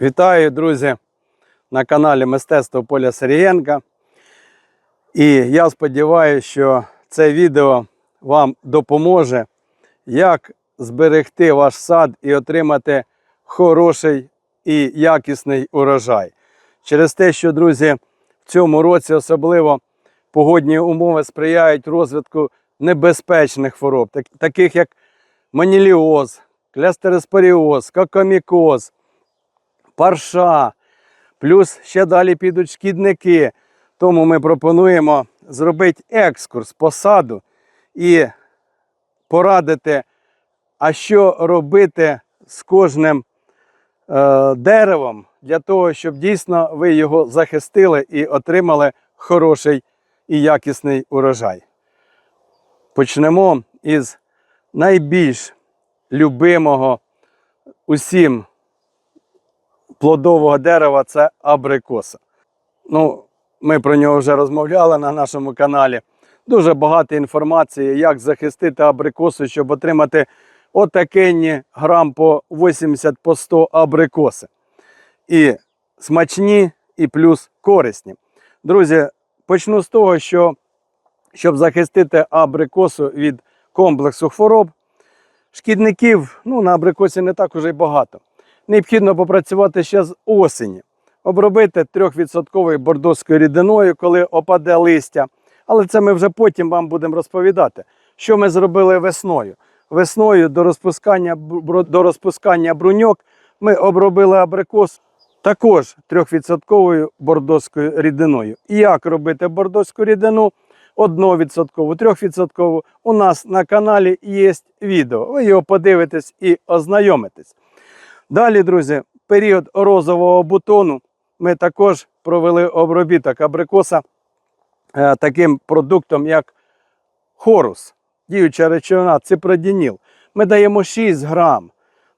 Вітаю, друзі, на каналі Мистецтво Поля Сергієнка. І я сподіваюся, що це відео вам допоможе, як зберегти ваш сад і отримати хороший і якісний урожай. Через те, що, друзі, в цьому році особливо погодні умови сприяють розвитку небезпечних хвороб, таких як маніліоз, клястероспоріоз, кокомікоз, парша, плюс ще далі підуть шкідники. Тому ми пропонуємо зробити екскурс по саду і порадити, а що робити з кожним е, деревом для того, щоб дійсно ви його захистили і отримали хороший і якісний урожай. Почнемо із найбільш любимого усім плодового дерева це абрикоса. Ну, ми про нього вже розмовляли на нашому каналі. Дуже багато інформації, як захистити абрикосу, щоб отримати отакенні грам по 80 по 100 абрикоси. І смачні, і плюс корисні. Друзі, почну з того, що щоб захистити абрикосу від комплексу хвороб, шкідників ну, на абрикосі не так уже й багато. Необхідно попрацювати ще з осені, обробити 3% бордоською рідиною, коли опаде листя. Але це ми вже потім вам будемо розповідати, що ми зробили весною. Весною до розпускання, до розпускання бруньок ми обробили абрикос також 3% бордоською рідиною. І як робити бордоську рідину? 1%, 3% у нас на каналі є відео. Ви його подивитесь і ознайомитесь. Далі, друзі, період розового бутону ми також провели обробіток абрикоса е, таким продуктом, як хорус, діюча речовина, ципродініл. Ми даємо 6 грам,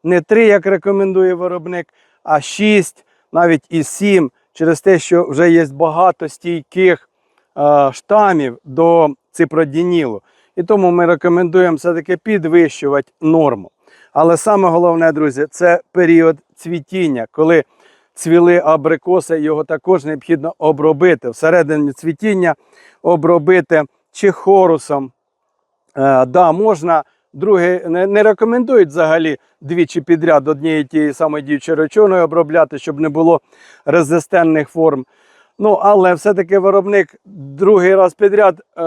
не 3, як рекомендує виробник, а 6, навіть і 7, через те, що вже є багато стійких е, штамів до ципродінілу. І тому ми рекомендуємо все-таки підвищувати норму. Але саме головне, друзі, це період цвітіння, коли цвіли абрикоси, його також необхідно обробити. Всередині цвітіння обробити чи хорусом. Е, да, можна, друге, не, рекомендують взагалі двічі підряд однієї тієї самої діючої речовиною обробляти, щоб не було резистентних форм. Ну, але все-таки виробник другий раз підряд е,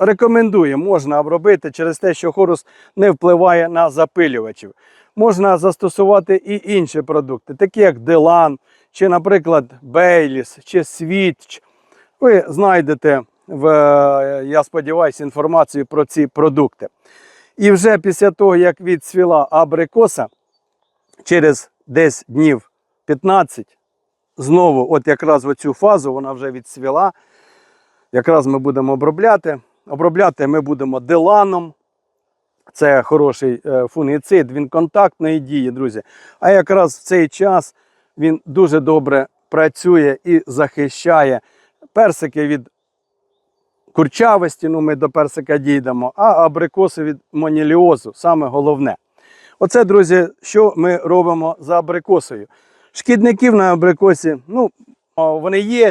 рекомендує, можна обробити через те, що хорус не впливає на запилювачів. Можна застосувати і інші продукти, такі як Делан, чи, наприклад, Бейліс, чи Світч. Ви знайдете, в, е, я сподіваюся, інформацію про ці продукти. І вже після того, як відцвіла абрикоса, через десь днів 15, знову, от якраз в оцю фазу, вона вже відцвіла. Якраз ми будемо обробляти. Обробляти ми будемо деланом. Це хороший е, фунгіцид, він контактної дії, друзі. А якраз в цей час він дуже добре працює і захищає персики від курчавості, ну ми до персика дійдемо, а абрикоси від моніліозу, саме головне. Оце, друзі, що ми робимо за абрикосою. Шкідників на абрикосі, ну, вони є,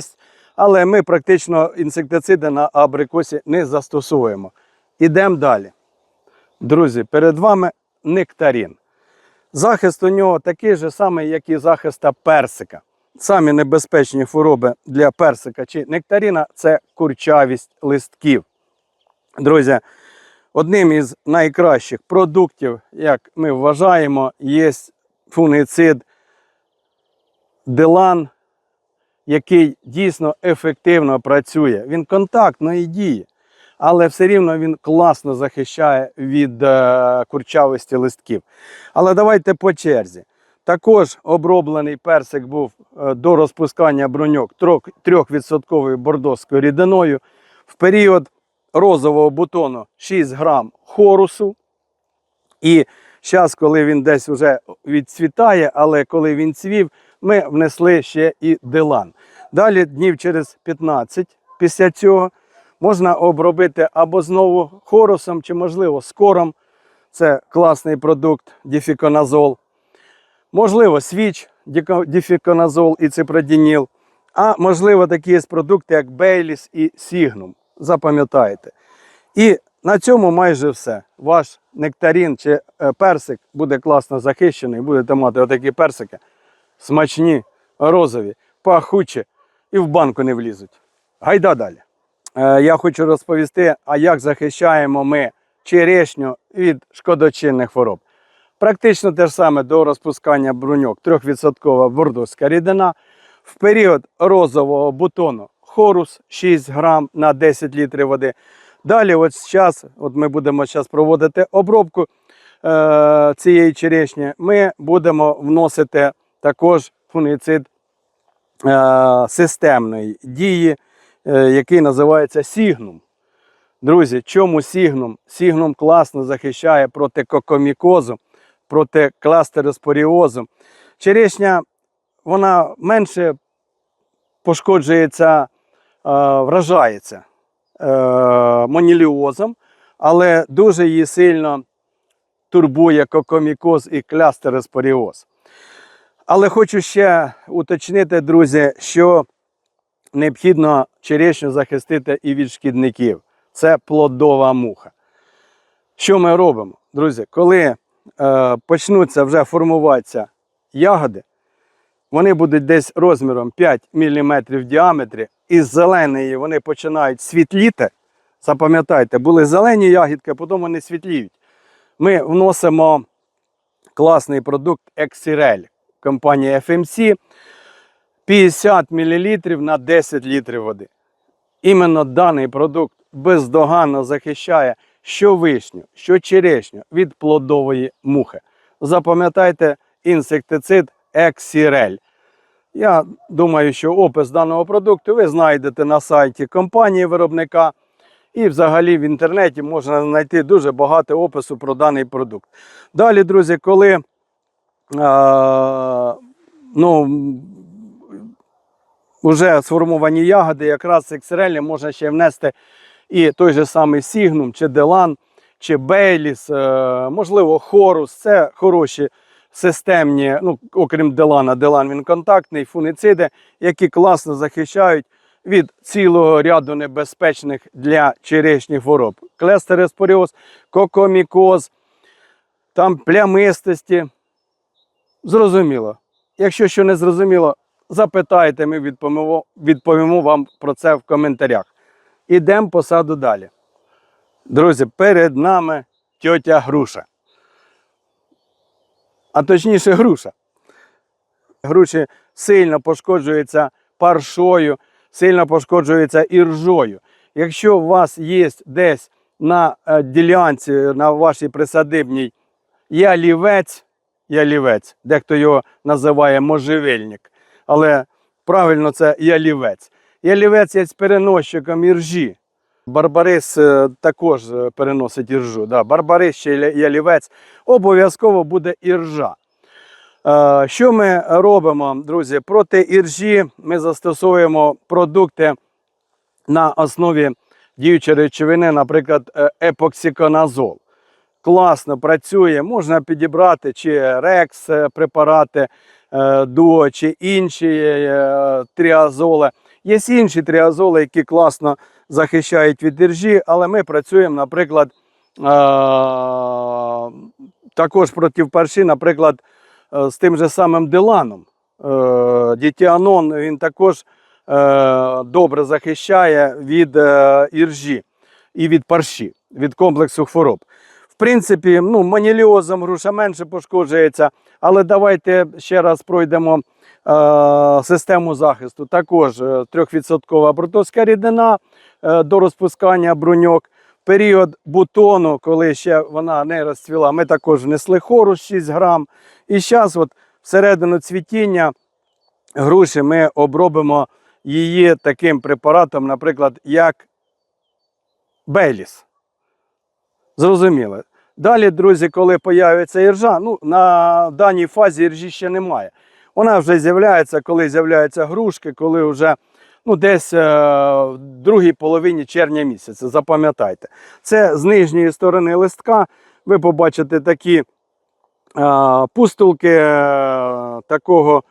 але ми практично інсектициди на абрикосі не застосовуємо. Ідемо далі. Друзі, перед вами нектарін. Захист у нього такий же самий, як і захиста персика. Самі небезпечні хвороби для персика чи нектаріна це курчавість листків. Друзі, одним із найкращих продуктів, як ми вважаємо, є фунгіцид Делан, який дійсно ефективно працює. Він контактної дії, але все рівно він класно захищає від е, курчавості листків. Але давайте по черзі. Також оброблений персик був е, до розпускання броньок 3% бордоською рідиною. В період розового бутону 6 грам хорусу. І зараз, коли він десь вже відцвітає, але коли він цвів, ми внесли ще і делан. Далі, днів через 15 після цього, можна обробити або знову хорусом, чи, можливо, скором. Це класний продукт діфіконазол. Можливо, свіч, діфіконазол і ципродініл. А можливо, такі є продукти, як Бейліс і Сігнум. Запам'ятайте. І на цьому майже все. Ваш нектарін чи е, персик буде класно захищений. Будете мати отакі персики. Смачні, розові, пахучі і в банку не влізуть. Гайда далі. Е, я хочу розповісти, а як захищаємо ми черешню від шкодочинних хвороб. Практично те ж саме до розпускання бруньок 3% бордоська рідина. В період розового бутону хорус 6 грам на 10 літрів води. Далі, от зараз, от ми будемо зараз проводити обробку е, цієї черешні, ми будемо вносити також фунгіцид е, системної дії, е, який називається Сігнум. Друзі, чому Сігнум? Сігнум класно захищає проти кокомікозу, проти кластероспоріозу. Черешня вона менше пошкоджується, е, вражається моніліозом, але дуже її сильно турбує кокомікоз і клястероспоріоз. Але хочу ще уточнити, друзі, що необхідно черешню захистити і від шкідників. Це плодова муха. Що ми робимо, друзі? Коли е, почнуться вже формуватися ягоди, вони будуть десь розміром 5 мм в діаметрі, і з зеленої вони починають світліти. Запам'ятайте, були зелені ягідки, потім вони світліють. Ми вносимо класний продукт Exirel компанії FMC 50 мл на 10 літрів води. Іменно даний продукт бездоганно захищає що вишню, що черешню від плодової мухи. Запам'ятайте інсектицид Exirel. Я думаю, що опис даного продукту ви знайдете на сайті компанії виробника. І взагалі в інтернеті можна знайти дуже багато опису про даний продукт. Далі, друзі, коли ну, вже сформовані ягоди, якраз XRL можна ще внести і той же самий Сігнум, чи Делан, чи Бейліс, можливо, Хорус. Це хороші системні, ну, окрім Делана, Делан він контактний, фунициди, які класно захищають від цілого ряду небезпечних для черешніх хвороб. Клестереспоріоз, кокомікоз, там плямистості. Зрозуміло. Якщо що не зрозуміло, запитайте, ми відповімо, відповімо вам про це в коментарях. Ідемо по саду далі. Друзі, перед нами тьотя груша. А точніше, груша. Груші сильно пошкоджуються паршою, сильно пошкоджуються іржою. Якщо у вас є десь на е, ділянці, на вашій присадибній ялівець, ялівець, дехто його називає можжевельник, але правильно це ялівець. Ялівець є переносчиком іржі. Барбарис е, також е, переносить іржу. Да. Барбарис ще ялівець обов'язково буде іржа. Е, Що ми робимо, друзі? Проти іржі ми застосовуємо продукти на основі діючої речовини, наприклад, епоксиконазол. Класно працює, можна підібрати чи рекс е, препарати, е, дуо, чи інші е, тріазоли. Є інші тріазоли, які класно захищають від іржі, але ми працюємо, наприклад, також проти парші, наприклад, з тим же самим Деланом. Е, Дітіанон він також добре захищає від іржі і від парші, від комплексу хвороб. Принципі, ну, маніліозом груша менше пошкоджується, але давайте ще раз пройдемо е, систему захисту. Також е, 3% брутовська рідина е, до розпускання бруньок. Період бутону, коли ще вона не розцвіла, ми також внесли хору 6 грам. І зараз, от всередину цвітіння груші, ми обробимо її таким препаратом, наприклад, як Бейліс. Зрозуміло. Далі, друзі, коли появиться іржа, ну, на даній фазі іржі ще немає. Вона вже з'являється, коли з'являються грушки, коли вже ну, десь е, в другій половині червня місяця. Запам'ятайте. Це з нижньої сторони листка. Ви побачите такі е, пустулки е, такого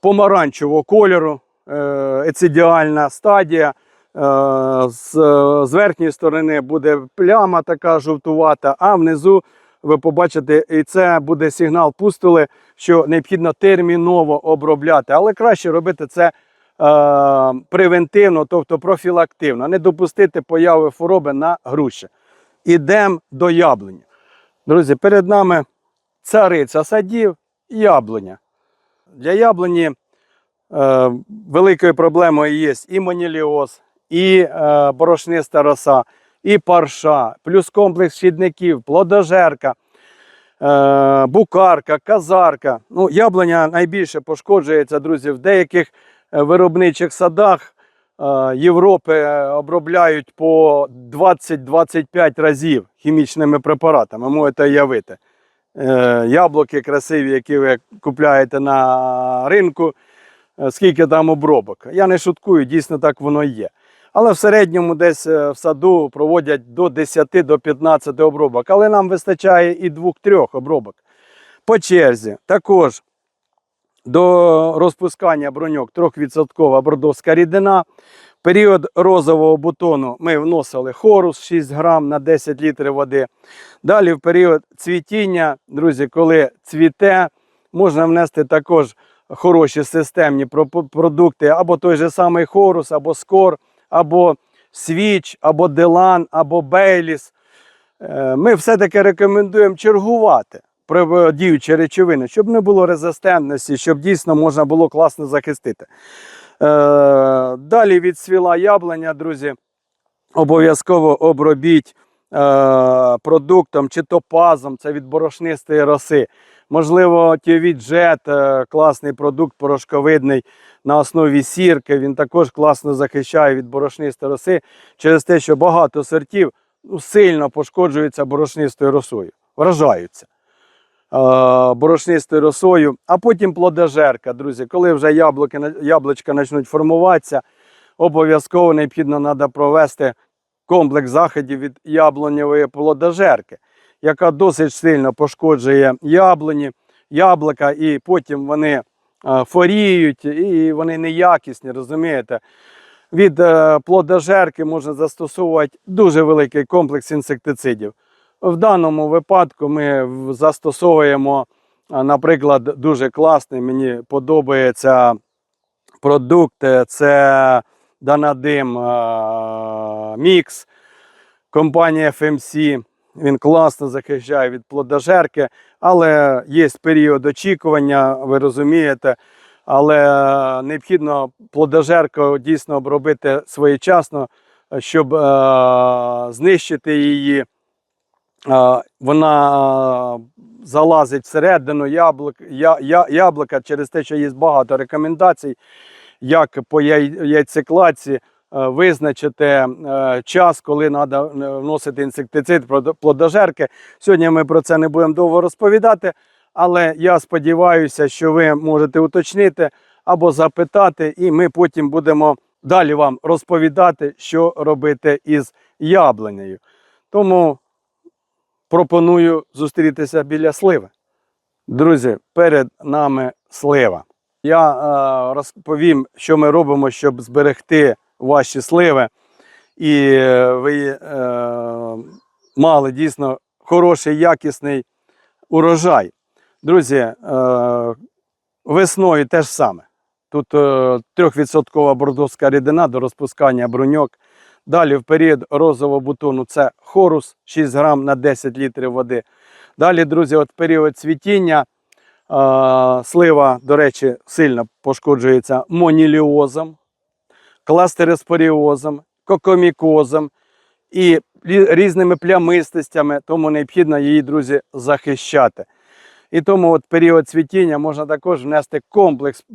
помаранчевого кольору, ецидіальна стадія. Е, З, з верхньої сторони буде пляма така жовтувата, а внизу ви побачите, і це буде сигнал пустули, що необхідно терміново обробляти. Але краще робити це е, превентивно, тобто профілактивно, не допустити появи хвороби на груші. Ідемо до яблуні. Друзі, перед нами цариця садів яблуня. Для яблуні е, великою проблемою є і моніліоз, і е, борошниста роса, і парша, плюс комплекс шкідників, плодожерка, е, букарка, казарка. Ну, яблуня найбільше пошкоджується, друзі, в деяких е, виробничих садах е, Європи е, обробляють по 20-25 разів хімічними препаратами. Можете уявити. Яблуки красиві, які ви купляєте на ринку, скільки там обробок. Я не шуткую, дійсно так воно є. Але в середньому десь е, в саду проводять до 10 до 15 обробок. Але нам вистачає і 2-3 обробок. По черзі також до розпускання броньок 3% бордовська рідина. Період розового бутону ми вносили хорус 6 грам на 10 літрів води. Далі в період цвітіння, друзі, коли цвіте, можна внести також хороші системні продукти, або той же самий хорус, або скор, або свіч, або делан, або бейліс. Е, Ми все-таки рекомендуємо чергувати діючі речовини, щоб не було резистентності, щоб дійсно можна було класно захистити. Е, Далі відсвіла яблуня, друзі. Обов'язково обробіть е, продуктом чи то пазом, це від борошнистої роси. Можливо, тіовіт джет, е, класний продукт порошковидний на основі сірки. Він також класно захищає від борошнистої роси через те, що багато сортів ну, сильно пошкоджуються борошнистою росою, вражаються борошнистою росою, а потім плодожерка, друзі. Коли вже яблуки, яблучка почнуть формуватися, обов'язково необхідно треба провести комплекс заходів від яблуневої плодожерки, яка досить сильно пошкоджує яблуні, яблука, і потім вони форіють, і вони неякісні, розумієте? Від е, плодожерки можна застосовувати дуже великий комплекс інсектицидів. В даному випадку ми застосовуємо, наприклад, дуже класний, мені подобається продукт. е, Це Данадим е, Мікс, компанія FMC. Він класно захищає від плодожерки, але є період очікування, ви розумієте. Але е, необхідно плодожерку дійсно обробити своєчасно, е, щоб е, знищити її. Е, Вона залазить всередину яблук, я, я, яблука через те, що є багато рекомендацій, як по яй- яйцеклаці е, визначити е, час, коли треба вносити інсектицид плодожерки. Сьогодні ми про це не будемо довго розповідати, але я сподіваюся, що ви можете уточнити або запитати, і ми потім будемо далі вам розповідати, що робити із яблунею. Тому пропоную зустрітися біля сливи. Друзі, перед нами слива. Я е, розповім, що ми робимо, щоб зберегти ваші сливи. І е, ви е, мали дійсно хороший, якісний урожай. Друзі, е, весною ж саме. Тут е, 3% бордовська рідина до розпускання бруньок. Далі в період розового бутону це хорус 6 грам на 10 літрів води. Далі, друзі, от період цвітіння е, слива, до речі, сильно пошкоджується моніліозом, кластероспоріозом, кокомікозом і різними плямистостями, тому необхідно її, друзі, захищати. І тому от період цвітіння можна також внести комплекс е,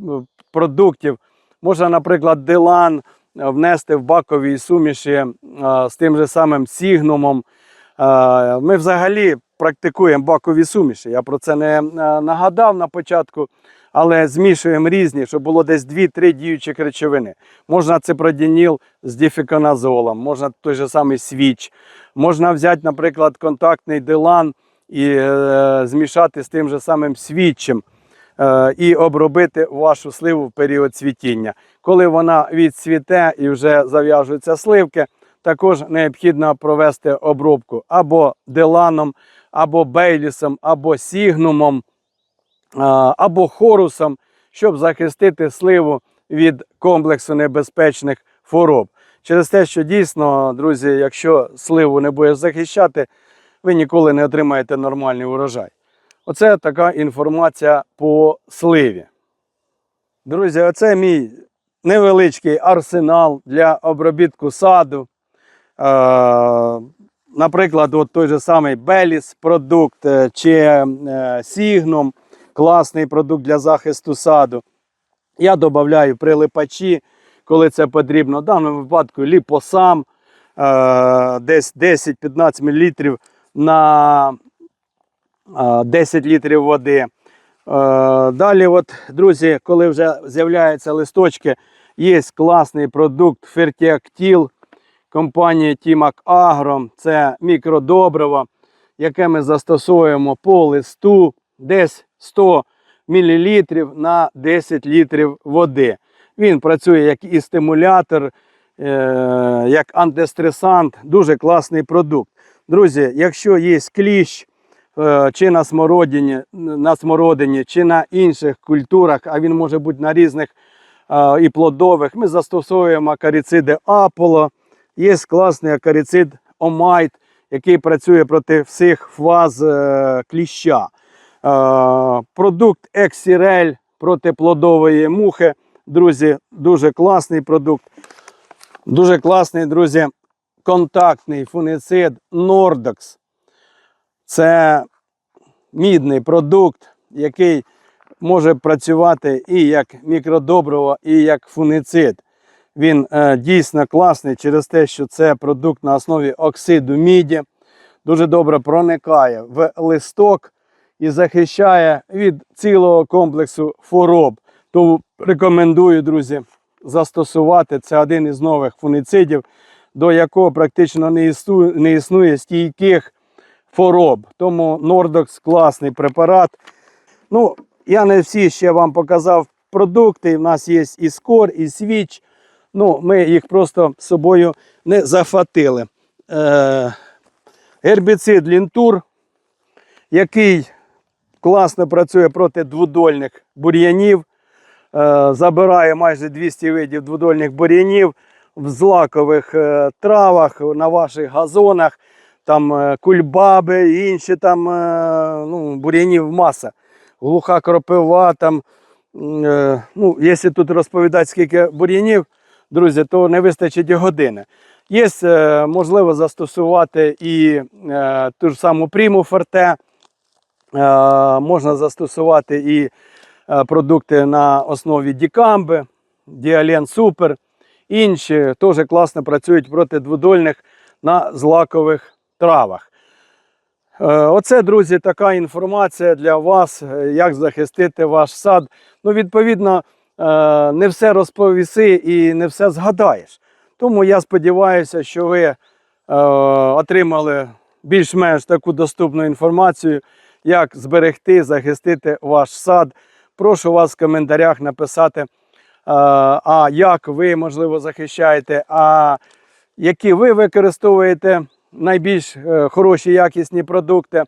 продуктів. Можна, наприклад, дилан е, внести в бакові суміші е, з тим же самим сігнумом. Ми взагалі практикуємо бакові суміші. Я про це не нагадав на початку, але змішуємо різні, щоб було десь 2-3 діючих речовини. Можна ципродініл з діфіконазолом, можна той же самий свіч, можна взяти, наприклад, контактний дилан і е, змішати з тим же самим свідчим е, і обробити вашу сливу в період цвітіння. Коли вона відцвіте і вже зав'яжуться сливки, також необхідно провести обробку або деланом, або бейлісом, або сігнумом, або хорусом, щоб захистити сливу від комплексу небезпечних хвороб. Через те, що дійсно, друзі, якщо сливу не будеш захищати, ви ніколи не отримаєте нормальний урожай. Оце така інформація по сливі. Друзі, оце мій невеличкий арсенал для обробітку саду. Наприклад, от той же самий Беліс продукт е, чи е, Сігном, класний продукт для захисту саду. Я додаю прилипачі, коли це потрібно. В даному випадку ліпосам е, десь 10-15 мл на е, 10 літрів води. Е, Далі, от, друзі, коли вже з'являються листочки, є класний продукт Фертіактіл компанії Тімак Агро. Це мікродобриво, яке ми застосовуємо по листу десь 100 мл на 10 літрів води. Він працює як і стимулятор, е, як антистресант, дуже класний продукт. Друзі, якщо є кліщ е, чи на смородині, на смородині, чи на інших культурах, а він може бути на різних е, і плодових, ми застосовуємо акаріциди Аполо. Є класний акарицид Омайт, який працює проти всіх фаз кліща. Е, Продукт Ексірель проти плодової мухи. Друзі, дуже класний продукт. Дуже класний, друзі, контактний фунгицид Nordox. Це мідний продукт, який може працювати і як мікродобриво, і як фунгицид. Він е, дійсно класний через те, що це продукт на основі оксиду міді. Дуже добре проникає в листок і захищає від цілого комплексу хвороб. Тому рекомендую, друзі, застосувати. Це один із нових фунгицидів, до якого практично не існує, стійких хвороб. Тому Nordox класний препарат. Ну, я не всі ще вам показав продукти. У нас є і скор, і свіч. Ну, ми їх просто з собою не захватили. Е, гербіцид лінтур, який класно працює проти двудольних бур'янів. Е, забирає майже 200 видів двудольних бур'янів в злакових е, травах, на ваших газонах, там е, кульбаби інші там ну, бур'янів маса. Глуха кропива, там, ну, якщо тут розповідати, скільки бур'янів, друзі, то не вистачить і години. Є можливо застосувати і ту ж саму приму форте, можна застосувати і е, продукти на основі дікамби, діален супер. Інші теж класно працюють проти дводольних на злакових травах. Е, Оце, друзі, така інформація для вас, е, як захистити ваш сад. Ну, відповідно, е, не все розповіси і не все згадаєш. Тому я сподіваюся, що ви е, отримали більш-менш таку доступну інформацію, як зберегти, захистити ваш сад. Прошу вас в коментарях написати, а як ви, можливо, захищаєте, а які ви використовуєте найбільш е, хороші якісні продукти.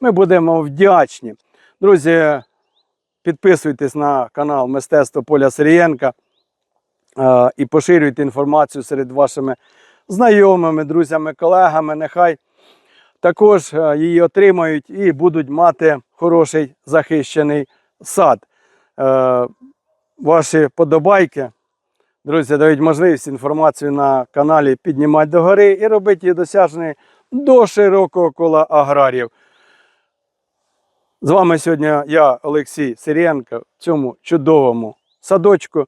Ми будемо вдячні. Друзі, підписуйтесь на канал Мистецтво Поля Сирієнка е, і поширюйте інформацію серед вашими знайомими, друзями, колегами. Нехай також е, її отримають і будуть мати хороший захищений сад. Е, Ваші подобайки, друзі, дають можливість інформацію на каналі піднімати догори і робити її досяжною до широкого кола аграріїв. З вами сьогодні я, Олексій Сирієнко, в цьому чудовому садочку.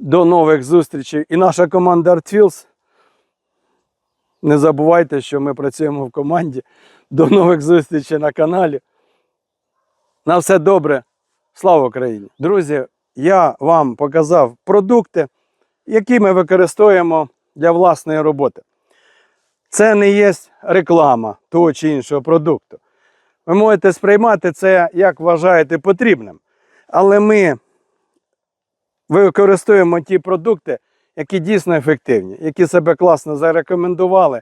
До нових зустрічей. І наша команда ArtFields. Не забувайте, що ми працюємо в команді. До нових зустрічей на каналі. На все добре. Слава Україні! Друзі, я вам показав продукти, які ми використовуємо для власної роботи. Це не є реклама того чи іншого продукту. Ви можете сприймати це, як вважаєте потрібним. Але ми використовуємо ті продукти, які дійсно ефективні, які себе класно зарекомендували.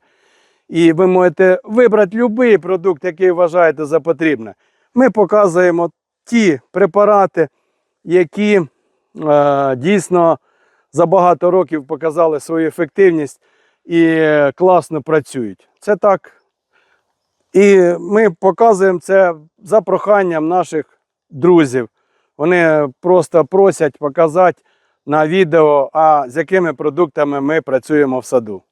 І ви можете вибрати будь-який продукт, який вважаєте за потрібне. Ми показуємо ті препарати, які е, дійсно за багато років показали свою ефективність і е, класно працюють. Це так. І ми показуємо це за проханням наших друзів. Вони просто просять показати на відео, а з якими продуктами ми працюємо в саду.